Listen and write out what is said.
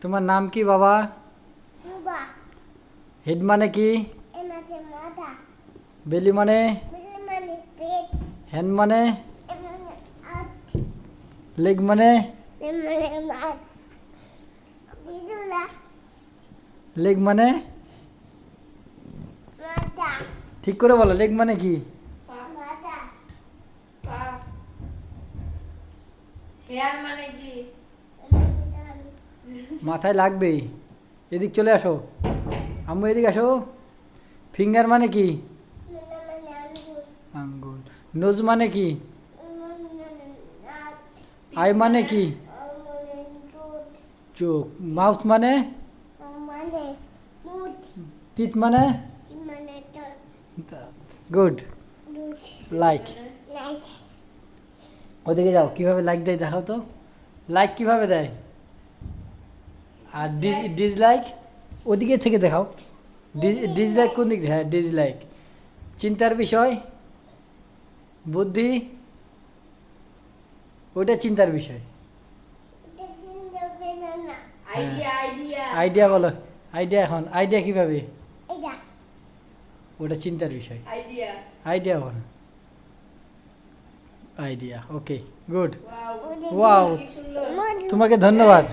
তোমার নাম কি বাবা. হেড মানে কি. বেলি মানে? হ্যান্ড মানে. লেগ মানে লেগ মানে. ঠিক করে বলো লেগ মানে কি মানে কি মাথায় লাগবেই। এদিক চলে আসো। আম্মু, এদিক আসো। ফিঙ্গার মানে কি? আঙ্গুল। নোজ মানে কি? আই মানে কি? চোখ। মাউথ মানে? টিথ মানে? গুড। লাইক। ওদিকে যাও। কীভাবে লাইক দেয় দেখাও তো। লাইক কীভাবে দেয়? আর ডিসলাইক ওদিকে থেকে দেখাও ডিসলাইক কোন দিক দিয়ে? হ্যাঁ ডিসলাইক চিন্তার বিষয় বুদ্ধি ওইটা চিন্তার বিষয় আইডিয়া আইডিয়া আইডিয়া বলো আইডিয়া এখন আইডিয়া কিভাবে ওটা চিন্তার বিষয় আইডিয়া আইডিয়া বলো idea okay good wow wow কি সুন্দর তোমাকে ধন্যবাদ